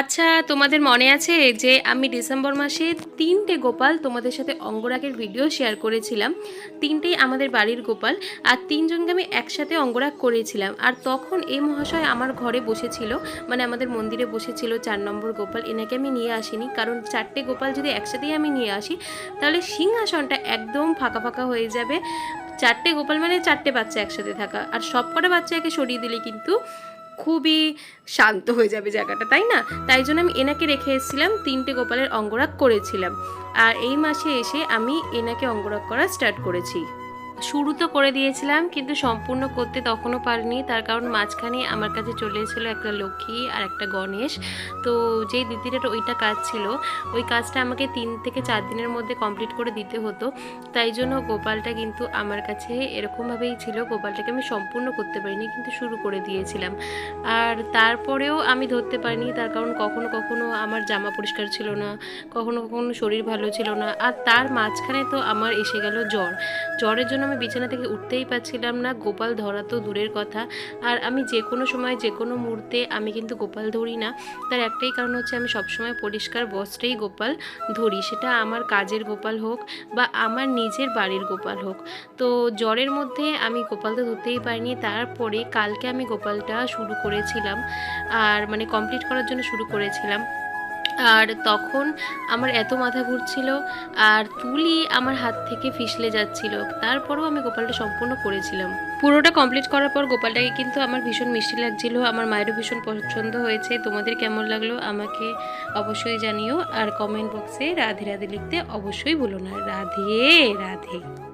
আচ্ছা তোমাদের মনে আছে যে আমি ডিসেম্বর মাসে তিনটে গোপাল তোমাদের সাথে অঙ্গরাগের ভিডিও শেয়ার করেছিলাম? তিনটেই আমাদের বাড়ির গোপাল আর তিনজনকে আমি একসাথে অঙ্গরাগ করেছিলাম। আর তখন এই মহাশয় আমার ঘরে বসেছিল মানে আমাদের মন্দিরে বসেছিল চার নম্বর গোপাল। এনাকে আমি নিয়ে আসিনি, কারণ চারটে গোপাল যদি একসাথেই আমি নিয়ে আসি, তাহলে সিংহাসনটা একদম ফাঁকা ফাঁকা হয়ে যাবে। চারটে গোপাল মানে চারটে বাচ্চা একসাথে থাকা। আর সব কটা বাচ্চাকে সরিয়ে দিলে কিন্তু খুবই শান্ত হয়ে যাবে জায়গাটা, তাই না? তাই জন্য আমি এনাকে রেখে এসেছিলাম, তিনটে গোপালের অঙ্গরাগ করেছিলাম। আর এই মাসে এসে আমি এনাকে অঙ্গরাগ করা স্টার্ট করেছি। শুরু তো করে দিয়েছিলাম, কিন্তু সম্পূর্ণ করতে তখনও পারিনি। তার কারণ মাঝখানে আমার কাছে চলে এসেছিল একটা লক্ষ্মী আর একটা গণেশ। তো যেই দিদিটার ওইটা কাজ ছিল, ওই কাজটা আমাকে তিন থেকে চার দিনের মধ্যে কমপ্লিট করে দিতে হতো। তাই জন্য গোপালটা কিন্তু আমার কাছে এরকমভাবেই ছিল, গোপালটাকে আমি সম্পূর্ণ করতে পারিনি, কিন্তু শুরু করে দিয়েছিলাম। আর তারপরেও আমি ধরতে পারিনি, তার কারণ কখনো কখনো আমার জামা পরিষ্কার ছিল না, কখনো কখনো শরীর ভালো ছিল না। আর তার মাঝখানে তো আমার এসে গেল জ্বর। জ্বরের জন্য আমি বিছানা থেকে উঠতেই পারছিলাম না। গোপাল ধরা তো দূরের কথা। আর আমি যে কোনো সময়, যে কোনো মুহূর্তে আমি কিন্তু গোপাল ধরি না। তার একটাই কারণ হচ্ছে আমি সবসময় পরিষ্কার বস্ত্রেই গোপাল ধরি। সেটা আমার কাজের গোপাল হোক বা আমার নিজের বাড়ির গোপাল হোক। তো জ্বরের মধ্যে আমি গোপাল তো ধরতেই পারিনি। তারপরে কালকে আমি গোপালটা শুরু করেছিলাম। আর মানে কমপ্লিট করার জন্য শুরু করেছিলাম। আর তখন আমার এত মাথা ঘুরছিল আর তুলি আমার হাত থেকে ফিসলে যাচ্ছিল। তারপরেও আমি গোপালটা সম্পূর্ণ করেছিলাম। পুরোটা কমপ্লিট করার পর গোপালটাকে কিন্তু আমার ভীষণ মিষ্টি লাগছিল। আমার মায়েরও ভীষণ পছন্দ হয়েছে। তোমাদের কেমন লাগল আমাকে অবশ্যই জানিও। আর কমেন্ট বক্সে রাধে রাধে লিখতে অবশ্যই ভুলো না। রাধে রাধে।